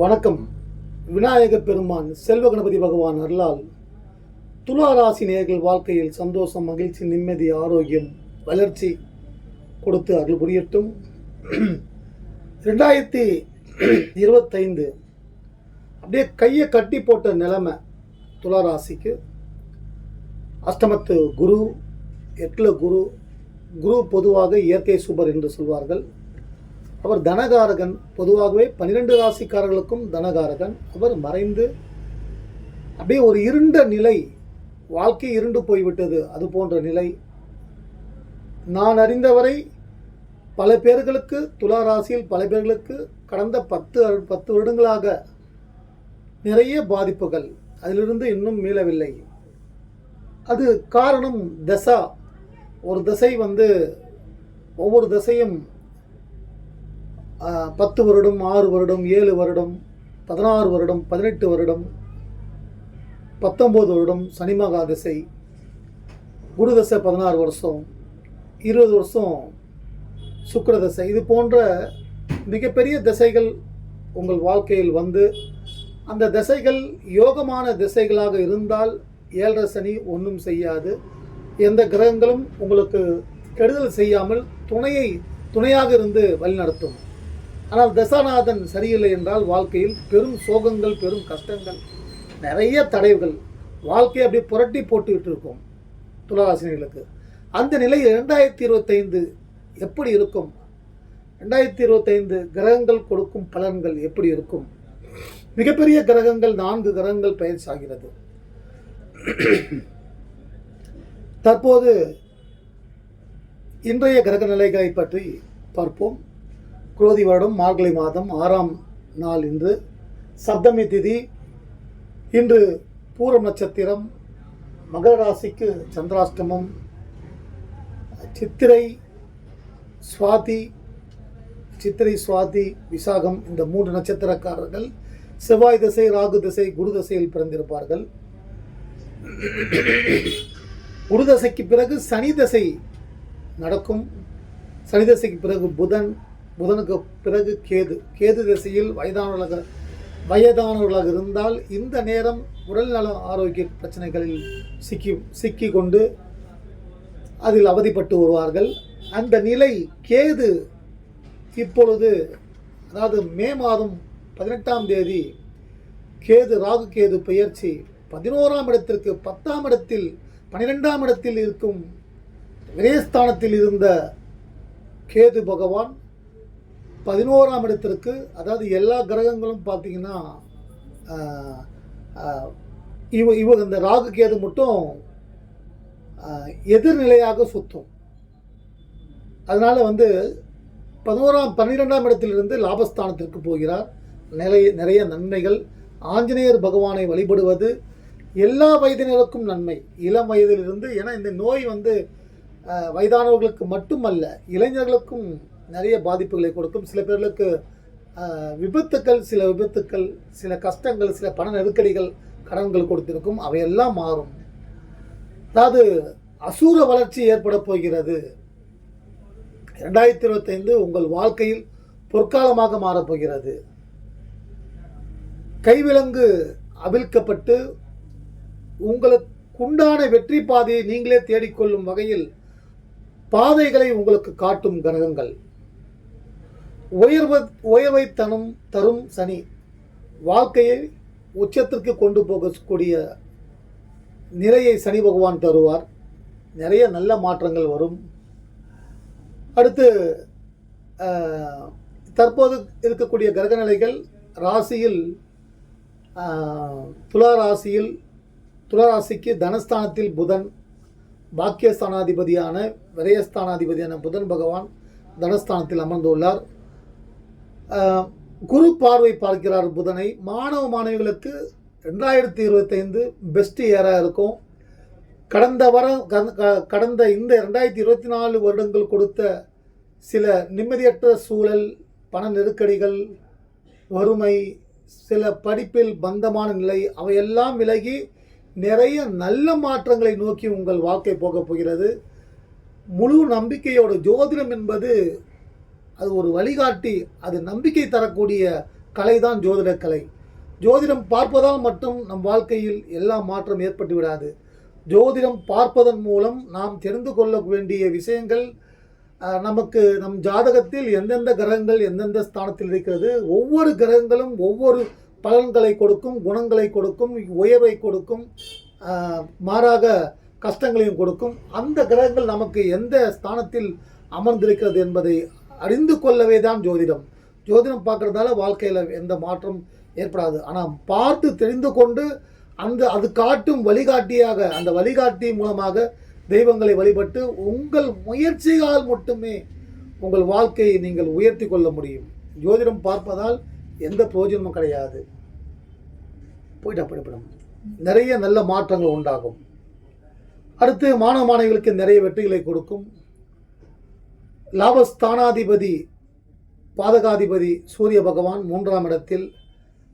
வணக்கம். விநாயக பெருமான் செல்வ கணபதி பகவான் அருளால் துலா ராசி நேர்கள் வாழ்க்கையில் சந்தோஷம் மகிழ்ச்சி நிம்மதி ஆரோக்கியம் வளர்ச்சி கொடுத்து அருள் புரியட்டும். ரெண்டாயிரத்தி இருபத்தைந்து அப்படியே கையை கட்டி போட்ட நிலைமை துலா ராசிக்கு. அஷ்டமத்து குரு எட்டில் குரு குரு பொதுவாக இயற்கை சுபர் என்று சொல்வார்கள். அவர் தனகாரகன். பொதுவாகவே பன்னிரெண்டு ராசிக்காரர்களுக்கும் தனகாரகன். அவர் மறைந்து அப்படியே ஒரு இருண்ட நிலை வாழ்க்கை இருண்டு போய்விட்டது அது போன்ற நிலை. நான் அறிந்தவரை பல பேர்களுக்கு துலா ராசியில் பல பேர்களுக்கு கடந்த பத்து அரு- பத்து வருடங்களாக நிறைய பாதிப்புகள். அதிலிருந்து இன்னும் மீளவில்லை. அது காரணம் தசா. ஒரு திசை வந்து ஒவ்வொரு திசையும் பத்து வருடம் ஆறு வருடம் ஏழு வருடம் பதினாறு வருடம் பதினெட்டு வருடம் பத்தொம்போது வருடம் சனிமகா திசை குரு தசை பதினாறு வருஷம் இருபது வருஷம் சுக்கர தசை. இது போன்ற மிகப்பெரிய திசைகள் உங்கள் வாழ்க்கையில் வந்து அந்த திசைகள் யோகமான திசைகளாக இருந்தால் ஏழரை சனி ஒன்றும் செய்யாது. எந்த கிரகங்களும் உங்களுக்கு கெடுதல் செய்யாமல் துணையை துணையாக இருந்து வழிநடத்தும். ஆனால் தசாநாதன் சரியில்லை என்றால் வாழ்க்கையில் பெரும் சோகங்கள் பெரும் கஷ்டங்கள் நிறைய தடைவுகள் வாழ்க்கையை அப்படியே புரட்டி போட்டுக்கிட்டு இருக்கும் துளாராசினிகளுக்கு. அந்த நிலை ரெண்டாயிரத்தி இருபத்தைந்து எப்படி இருக்கும்? ரெண்டாயிரத்தி இருபத்தைந்து கிரகங்கள் கொடுக்கும் பலன்கள் எப்படி இருக்கும்? மிகப்பெரிய கிரகங்கள் நான்கு கிரகங்கள் பயிற்சி ஆகிறது தற்போது இன்றைய கிரக நிலைகளை பற்றி பார்ப்போம். குரோதி வருடம் மார்கழி மாதம் ஆறாம் நாள் இன்று. சப்தமி திதி. இன்று பூரம் நட்சத்திரம் மகர ராசிக்கு சந்திராஷ்டமம் சித்திரை சுவாதி சித்திரை சுவாதி விசாகம் இந்த மூன்று நட்சத்திரக்காரர்கள் செவ்வாய் திசை ராகு திசை குரு திசையில் பிறந்திருப்பார்கள். குரு தசைக்கு பிறகு சனி தசை நடக்கும். சனி தசைக்கு பிறகு புதன் புதனுக்கு பிறகு கேது கேது திசையில் வயதானவர்களாக வயதானவர்களாக இருந்தால் இந்த நேரம் உடல்நல ஆரோக்கிய பிரச்சனைகளில் சிக்கி சிக்கி கொண்டு அதில் அவதிப்பட்டு வருவார்கள். அந்த நிலை கேது இப்பொழுது அதாவது மே மாதம் பதினெட்டாம் தேதி கேது ராகு கேது பெயர்ச்சி பதினோராம் இடத்திற்கு பத்தாம் இடத்தில் பனிரெண்டாம் இடத்தில் இருக்கும் விரயஸ்தானத்தில் இருந்த கேது பகவான் பதினோராம் இடத்திற்கு அதாவது எல்லா கிரகங்களும் பார்த்தீங்கன்னா இவ இவ இந்த ராகு கேது மட்டும் எதிர்நிலையாக சுத்தும். அதனால் வந்து பதினோராம் பன்னிரெண்டாம் இடத்திலிருந்து லாபஸ்தானத்திற்கு போகிறார். நிறைய நிறைய நன்மைகள். ஆஞ்சநேயர் பகவானை வழிபடுவது எல்லா வயதினருக்கும் நன்மை. இளம் வயதிலிருந்து ஏன்னா இந்த நோய் வந்து வயதானவர்களுக்கு மட்டுமல்ல இளைஞர்களுக்கும் நிறைய பாதிப்புகளை கொடுக்கும். சில பேர்களுக்கு விபத்துக்கள் சில விபத்துக்கள் சில கஷ்டங்கள் சில பண நெருக்கடிகள் கடன்கள் கொடுத்திருக்கும். அவையெல்லாம் மாறும். அதாவது அசூர வளர்ச்சி ஏற்பட போகிறது. ரெண்டாயிரத்தி இருபத்தைந்து உங்கள் வாழ்க்கையில் பொற்காலமாக மாறப்போகிறது கைவிலங்கு அவிழ்க்கப்பட்டு உங்களுக்குண்டான வெற்றி பாதையை நீங்களே தேடிக்கொள்ளும் வகையில் பாதைகளை உங்களுக்கு காட்டும் கிரகங்கள் உயர்வ உயர்வை தனும் தரும் சனி வாழ்க்கையை உச்சத்திற்கு கொண்டு போகக்கூடிய நிலையை சனி பகவான் தருவார். நிறைய நல்ல மாற்றங்கள் வரும். அடுத்து தற்போது இருக்கக்கூடிய கிரகநிலைகள் ராசியில் துலா ராசியில் துலா ராசிக்கு தனஸ்தானத்தில் புதன் பாக்கியஸ்தானாதிபதியான விரயஸ்தானாதிபதியான புதன் பகவான் தனஸ்தானத்தில் அமர்ந்துள்ளார். குரு பார்வை பார்க்கிறார் புதனை. மாணவ மாணவிகளுக்கு ரெண்டாயிரத்தி இருபத்தைந்து பெஸ்ட் இயராக இருக்கும். கடந்த வாரம் க- கடந்த இந்த ரெண்டாயிரத்தி இருபத்தி நாலு வருடங்கள் கொடுத்த சில நிம்மதியற்ற சூழல் பண நெருக்கடிகள் வறுமை சில படிப்பில் பந்தமான நிலை அவையெல்லாம் விலகி நிறைய நல்ல மாற்றங்களை நோக்கி உங்கள் வாழ்க்கை போகப் போகிறது. முழு நம்பிக்கையோட ஜோதிடம் என்பது அது ஒரு வழிகாட்டி அது நம்பிக்கை தரக்கூடிய கலை தான் ஜோதிட கலை. ஜோதிடம் பார்ப்பதால் மட்டும் நம் வாழ்க்கையில் எல்லா மாற்றம் ஏற்பட்டு விடாது. ஜோதிடம் பார்ப்பதன் மூலம் நாம் தெரிந்து கொள்ள வேண்டிய விஷயங்கள் நமக்கு நம் ஜாதகத்தில் எந்தெந்த கிரகங்கள் எந்தெந்த ஸ்தானத்தில் இருக்கிறது ஒவ்வொரு கிரகங்களும் ஒவ்வொரு பலன்களை கொடுக்கும் குணங்களை கொடுக்கும் உயர்வை கொடுக்கும் மாறாக கஷ்டங்களையும் கொடுக்கும். அந்த கிரகங்கள் நமக்கு எந்த ஸ்தானத்தில் அமர்ந்திருக்கிறது என்பதை அறிந்து கொள்ளவே தான் ஜோதிடம். ஜோதிடம் பார்க்குறதால வாழ்க்கையில் எந்த மாற்றம் ஏற்படாது. ஆனால் பார்த்து தெரிந்து கொண்டு அந்த அது காட்டும் வழிகாட்டியாக அந்த வழிகாட்டி மூலமாக தெய்வங்களை வழிபட்டு உங்கள் முயற்சியால் மட்டுமே உங்கள் வாழ்க்கையை நீங்கள் உயர்த்தி கொள்ள முடியும். ஜோதிடம் பார்ப்பதால் எந்த பிரயோஜனமும் கிடையாது. போயிட்டா போயிடும் நிறைய நல்ல மாற்றங்கள் உண்டாகும். அடுத்து மாணவ மாணவிகளுக்கு நிறைய வெற்றிகளை கொடுக்கும். லாபஸ்தானாதிபதி பாதகாதிபதி சூரிய பகவான் மூன்றாம் இடத்தில்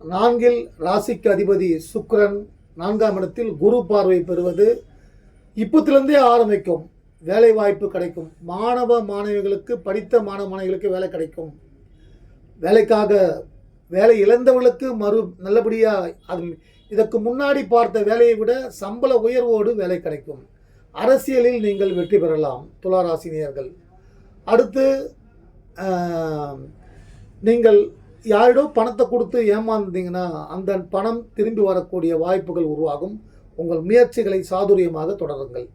நான்கில் ராசிக்கு அதிபதி சுக்ரன் நான்காம் இடத்தில் குரு பார்வை பெறுவது. இப்பத்திலிருந்தே ஆரம்பிக்கும். வேலை வாய்ப்பு கிடைக்கும். மாணவ மாணவிகளுக்கு படித்த மாணவ மாணவிகளுக்கு வேலை கிடைக்கும். வேலைக்காக வேலை இழந்தவர்களுக்கு மறு நல்லபடியாக அது இதற்கு முன்னாடி பார்த்த வேலையை விட சம்பள உயர்வோடு வேலை கிடைக்கும். அரசியலில் நீங்கள் வெற்றி பெறலாம் துளாராசினியர்கள் அடுத்து நீங்கள் யாரிடோ பணத்தை கொடுத்து ஏமாந்தீங்கன்னா அந்த பணம் திரும்பி வரக்கூடிய வாய்ப்புகள் உருவாகும். உங்கள் முயற்சிகளை சாதுரியமாக தொடருங்கள்.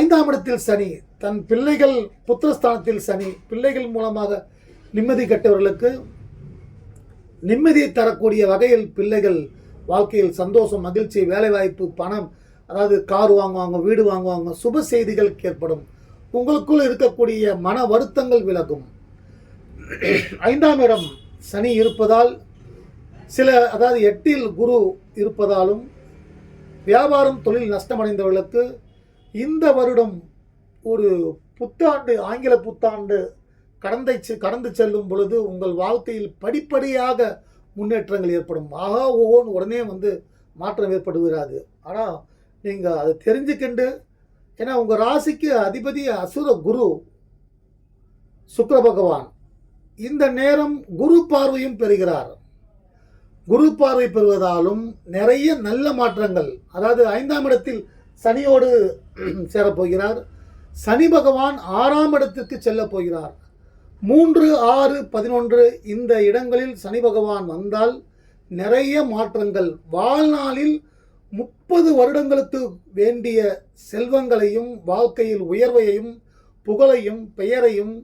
ஐந்தாம் இடத்தில் சனி. தன் பிள்ளைகள் புத்திரஸ்தானத்தில் சனி. பிள்ளைகள் மூலமாக நிம்மதி கெட்டவர்களுக்கு நிம்மதியை தரக்கூடிய வகையில் பிள்ளைகள் வாழ்க்கையில் சந்தோஷம் மகிழ்ச்சி வேலைவாய்ப்பு பணம் அதாவது கார் வாங்குவாங்க வீடு வாங்குவாங்க சுப செய்திகள் ஏற்படும். உங்களுக்குள் இருக்கக்கூடிய மன வருத்தங்கள் விலகும். ஐந்தாம் இடம் சனி இருப்பதால் சில அதாவது எட்டில் குரு இருப்பதாலும் வியாபாரம் தொழில் நஷ்டமடைந்தவர்களுக்கு இந்த வருடம் ஒரு புத்தாண்டு ஆங்கில புத்தாண்டு கடந்தை செ- கடந்து செல்லும் பொழுது உங்கள் வாழ்க்கையில் படிப்படியாக முன்னேற்றங்கள் ஏற்படும். ஆகா ஓன்னு உடனே வந்து மாற்றம் ஏற்படுகிறாது. ஆனால் நீங்கள் அதை தெரிஞ்சுக்கிண்டு ஏன்னா உங்கள் ராசிக்கு அதிபதி அசுர குரு சுக்கர பகவான். இந்த நேரம் குரு பார்வையும் பெறுகிறார். குரு பார்வை பெறுவதாலும் நிறைய நல்ல மாற்றங்கள் அதாவது ஐந்தாம் இடத்தில் சனியோடு சேரப்போகிறார். சனி பகவான் ஆறாம் இடத்திற்கு செல்லப் போகிறார். மூன்று ஆறு பதினொன்று இந்த இடங்களில் சனி பகவான் வந்தால் நிறைய மாற்றங்கள். வாழ்நாளில் முப்பது வருடங்களுக்கு வேண்டிய செல்வங்களையும் வாழ்க்கையில் உயர்வையும் புகழையும் பெயரையும்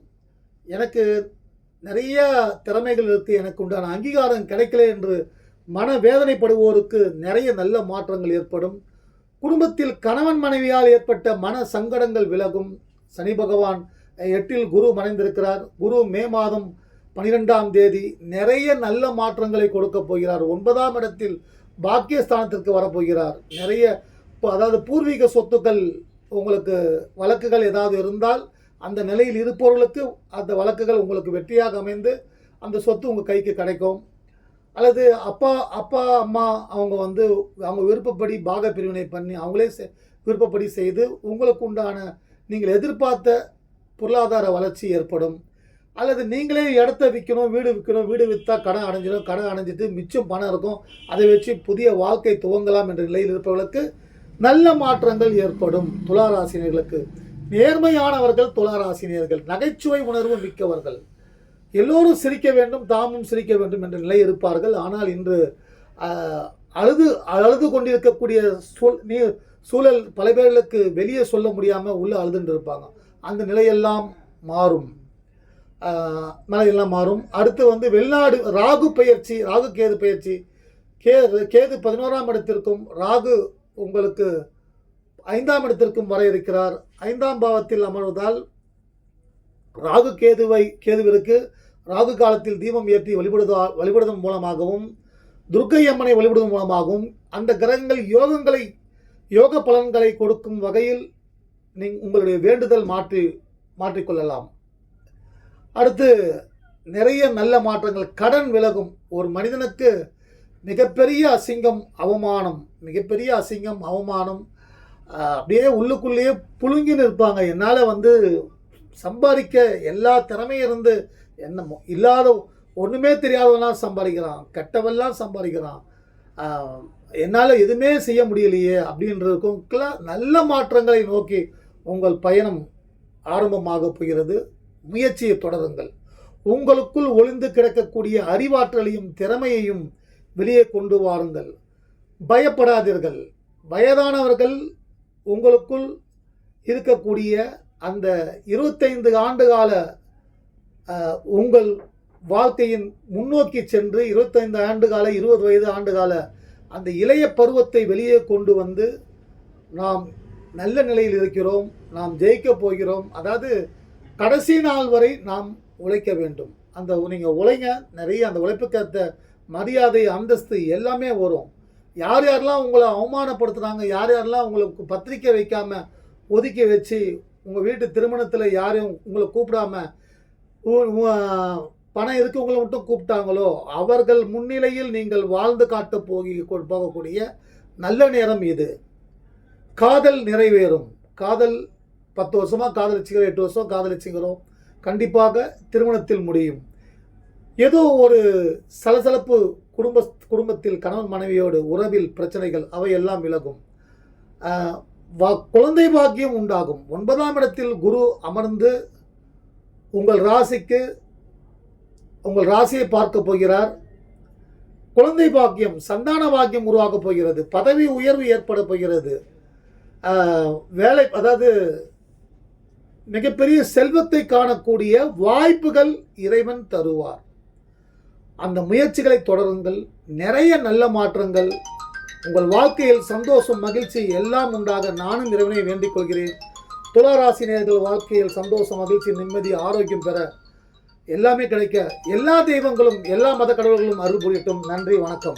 எனக்கு நிறைய திறமைகள் இருக்குது எனக்கு உண்டான அங்கீகாரம் கிடைக்கல என்று மன வேதனைப்படுவோருக்கு நிறைய நல்ல மாற்றங்கள் ஏற்படும். குடும்பத்தில் கணவன் மனைவியால் ஏற்பட்ட மன சங்கடங்கள் விலகும். சனி பகவான் எட்டில் குரு மறைந்திருக்கிறார். குரு மே மாதம் பனிரெண்டாம் தேதி நிறைய நல்ல மாற்றங்களை கொடுக்க போகிறார். ஒன்பதாம் இடத்தில் பாக்கியஸ்தானத்திற்கு வரப்போகிறார். நிறைய இப்போ அதாவது பூர்வீக சொத்துக்கள் உங்களுக்கு வழக்குகள் ஏதாவது இருந்தால் அந்த நிலையில் இருப்பவர்களுக்கு அந்த வழக்குகள் உங்களுக்கு வெற்றியாக அமைந்து அந்த சொத்து உங்கள் கைக்கு கிடைக்கும். அல்லது அப்பா அப்பா அம்மா அவங்க வந்து அவங்க விருப்பப்படி பாக பிரிவினை பண்ணி அவங்களே செ- விருப்பப்படி செய்து உங்களுக்கு உண்டான நீங்கள் எதிர்பார்த்த பொருளாதார வளர்ச்சி ஏற்படும். அல்லது நீங்களே இடத்த விற்கணும் வீடு விற்கணும் வீடு விற்றா கடன் அடைஞ்சிடும் கடன் அடைஞ்சிட்டு மிச்சம் பணம் இருக்கும் அதை வச்சு புதிய வாழ்க்கை துவங்கலாம் என்ற நிலையில் இருப்பவர்களுக்கு நல்ல மாற்றங்கள் ஏற்படும். துளாராசினியர்களுக்கு நேர்மையானவர்கள் துளாராசினியர்கள் நகைச்சுவை உணர்வு மிக்கவர்கள். எல்லோரும் சிரிக்க வேண்டும் தாமும் சிரிக்க வேண்டும் என்ற நிலை இருப்பார்கள். ஆனால் இன்று அழுது அழுது கொண்டிருக்கக்கூடிய சூழ் நீ சூழல் பல பேர்களுக்கு வெளியே சொல்ல முடியாமல் உள்ளே அழுதுன்னு இருப்பாங்க. அந்த நிலையெல்லாம் மாறும். ஆஹ், மாறும். அடுத்து வந்து வெளிநாடு ராகு பயிற்சி ராகு கேது பயிற்சி. கேது கேது பதினோராம் இடத்திற்கும் ராகு உங்களுக்கு ஐந்தாம் இடத்திற்கும் வர இருக்கிறார். ஐந்தாம் பாவத்தில் அமர்வதால் ராகு கேதுவை கேதுவிற்கு ராகு காலத்தில் தீபம் ஏற்றி வழிபடுவதா வழிபடுவதன் மூலமாகவும் துர்க்கை அம்மனை வழிபடுவதன் மூலமாகவும் அந்த கிரகங்கள் யோகங்களை யோக பலன்களை கொடுக்கும் வகையில் நீ உங்களுடைய வேண்டுதல் மாற்றி மாற்றிக்கொள்ளலாம். அடுத்து நிறைய நல்ல மாற்றங்கள். கடன் விலகும் ஒரு மனிதனுக்கு மிகப்பெரிய அசிங்கம் அவமானம். மிகப்பெரிய அசிங்கம் அவமானம் அப்படியே உள்ளுக்குள்ளேயே புழுங்கின்னு இருப்பாங்க என்னால் வந்து சம்பாதிக்க எல்லா திறமையும் இருந்து என்ன இல்லாத ஒன்றுமே தெரியாதவன்லாம் சம்பாதிக்கிறான். கெட்டவெல்லாம் சம்பாதிக்கிறான். என்னால் எதுவுமே செய்ய முடியலையே அப்படின்றதுக்கும் நல்ல மாற்றங்களை நோக்கி உங்கள் பயணம் ஆரம்பமாக போகிறது. முயற்சியை தொடருங்கள். உங்களுக்குள் ஒளிந்து கிடக்கக்கூடிய அறிவாற்றலையும் திறமையையும் வெளியே கொண்டு வாருங்கள். பயப்படாதீர்கள். வயதானவர்கள் உங்களுக்குள் இருக்கக்கூடிய அந்த இருபத்தைந்து ஆண்டு கால உங்கள் வாழ்க்கையின் முன்னோக்கி சென்று இருபத்தைந்து ஆண்டு கால இருபது வயது ஆண்டு கால அந்த இளைய பருவத்தை வெளியே கொண்டு வந்து நாம் நல்ல நிலையில் இருக்கிறோம். நாம் ஜெயிக்கப் போகிறோம். அதாவது கடைசி நாள் வரை நாம் உழைக்க வேண்டும். அந்த நீங்கள் உழைங்க நிறைய அந்த உழைப்புக்கேற்ற மரியாதை அந்தஸ்து எல்லாமே வரும். யார் யாரெல்லாம் உங்களை அவமானப்படுத்துகிறாங்க யார் யாரெல்லாம் உங்களுக்கு பத்திரிக்கை வைக்காமல் ஒதுக்கி வச்சு உங்கள் வீட்டு திருமணத்தில் யாரையும் உங்களை கூப்பிடாம உ- பணம் இருக்கவங்களை மட்டும் கூப்பிட்டாங்களோ அவர்கள் முன்னிலையில் நீங்கள் வாழ்ந்து காட்ட போகி போகக்கூடிய நல்ல நேரம் இது. காதல் நிறைவேறும். காதல் பத்து வருஷமாக காதலிச்சுக்கிறோம் எட்டு வருஷம் காதலிச்சுக்கிறோம். கண்டிப்பாக திருமணத்தில் முடியும். ஏதோ ஒரு சலசலப்பு குடும்ப குடும்பத்தில் கணவன் மனைவியோடு உறவில் பிரச்சனைகள் அவையெல்லாம் விலகும். வா- குழந்தை பாக்கியம் உண்டாகும். ஒன்பதாம் இடத்தில் குரு அமர்ந்து உங்கள் ராசிக்கு உங்கள் ராசியை பார்க்க போகிறார். குழந்தை பாக்கியம் சந்தான பாக்கியம் உருவாகப் போகிறது. பதவி உயர்வு ஏற்பட போகிறது. வேலை அதாவது மிகப்பெரிய செல்வத்தை காணக்கூடிய வாய்ப்புகள் இறைவன் தருவார். அந்த முயற்சிகளை தொடருங்கள். நிறைய நல்ல மாற்றங்கள். உங்கள் வாழ்க்கையில் சந்தோஷம் மகிழ்ச்சி எல்லாம் உண்டாக நானும் இறைவனை வேண்டிக் கொள்கிறேன். துளாராசினியர்கள் வாழ்க்கையில் சந்தோஷம் மகிழ்ச்சி நிம்மதி ஆரோக்கியம் பெற எல்லாமே கிடைக்க எல்லா தெய்வங்களும் எல்லா மத கடவுள்களும் அருள் புரியட்டும். நன்றி வணக்கம்.